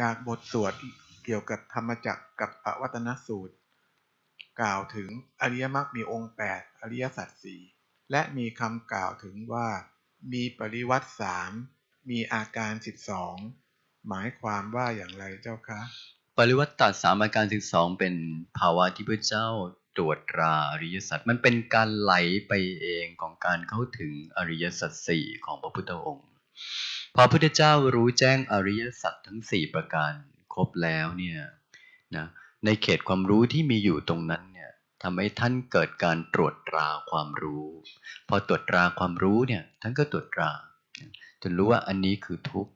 จากบทสวดเกี่ยวกับธรรมจักรกับอวัตนสูตร กล่าวถึงอริยมรรคมีองค์ 8 อริยสัจสี่และมีคำกล่าวถึงว่า มีปริวัติสามมีอาการ 12 หมายความว่าอย่างไรเจ้าคะ ปริวัติตสามอาการสิบสองเป็นภาวะที่พระเจ้าตรวจตราอริยสัจมันเป็นการไหลไปเองของการเข้าถึงอริยสัจสี่ของพระพุทธองค์พอพระพุทธเจ้ารู้แจ้งอริยสัจทั้งสี่ประการครบแล้วเนี่ยนะในเขตความรู้ที่มีอยู่ตรงนั้นเนี่ยทำให้ท่านเกิดการตรวจตราความรู้ พอตรวจตราความรู้เนี่ยท่านก็ตรวจตราจนรู้ว่าอันนี้คือทุกข์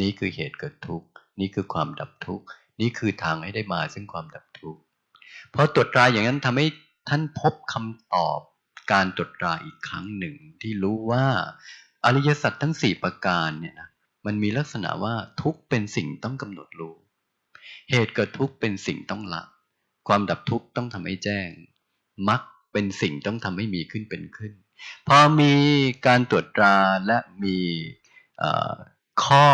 นี่คือเหตุเกิดทุกข์นี่คือความดับทุกข์นี่คือทางให้ได้มาซึ่งความดับทุกข์พอตรวจตราอย่างนั้นทำให้ท่านพบคำตอบการตรวจตราอีกครั้งหนึ่งที่รู้ว่า อริยสัจทั้งสี่ประการเนี่ยนะมันมีลักษณะว่าทุกเป็นสิ่งต้องกำหนดรู้ เหตุเกิดทุกเป็นสิ่งต้องละ ความดับทุกต้องทำให้แจ้งมรรคเป็นสิ่งต้องทำให้มีขึ้นเป็นขึ้น พอมีการตรวจตราและมีข้อ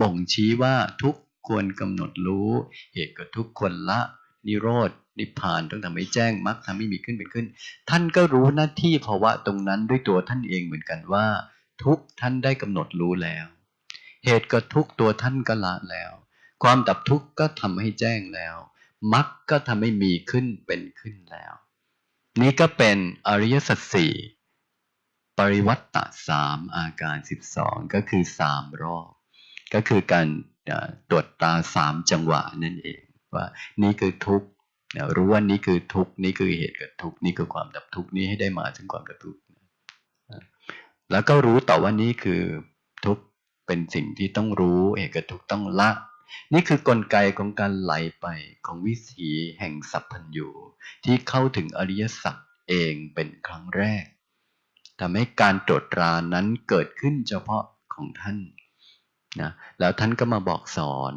บ่งชี้ว่าทุกควรกำหนดรู้ เหตุเกิดทุกควรละ นิโรธนิพพานต้องทำให้แจ้งมรรคทำให้มีขึ้นเป็นขึ้น ท่านก็รู้หน้าที่ภาวะตรงนั้นด้วยตัวท่านเองเหมือนกันว่า ทุกท่านได้กำหนดรู้แล้ว เหตุกิดทุกตัวท่านก็ละแล้ว ความดับทุกข์ก็ทำให้แจ้งแล้วมรรคก็ทำให้มีขึ้นเป็นขึ้นแล้ว นี่ก็เป็นอริยสัจสี่ปริวัตตสามอาการสิบสองก็คือสามรอบก็คือการตรวจตาสามจังหวะนั่นเอง ว่านี่คือทุกข์รู้ว่านี่คือทุกข์นี่คือเหตุเกิดทุกข์นี่คือความดับทุกข์นี้ให้ได้มาถึงความดับทุกข์แล้วก็รู้ต่อว่านี่คือทุกข์เป็นสิ่งที่ต้องรู้เหตุเกิดทุกข์ต้องละนี่คือกลไกของการไหลไปของวิถีแห่งสัพพัญญูที่เข้าถึงอริยสัจเองเป็นครั้งแรกทำให้การตรวจตรานั้นเกิดขึ้นเฉพาะของท่านนะแล้วท่านก็มาบอกสอน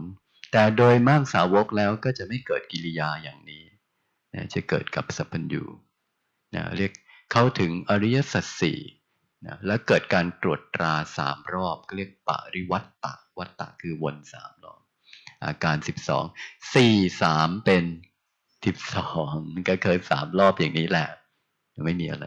แต่โดยมากสาวกแล้วก็จะไม่เกิดกิริยาอย่างนี้นะจะเกิดกับสัพพัญญูนะเรียกเข้าถึงอริยสัจสี่นะและเกิดการตรวจตราสามรอบก็เรียกปริวัตตะวัตตะคือวนสามรอบ อาการสิบสองสี่สามเป็นสิบสองก็เคยสามรอบอย่างนี้แหละ ไม่มีอะไร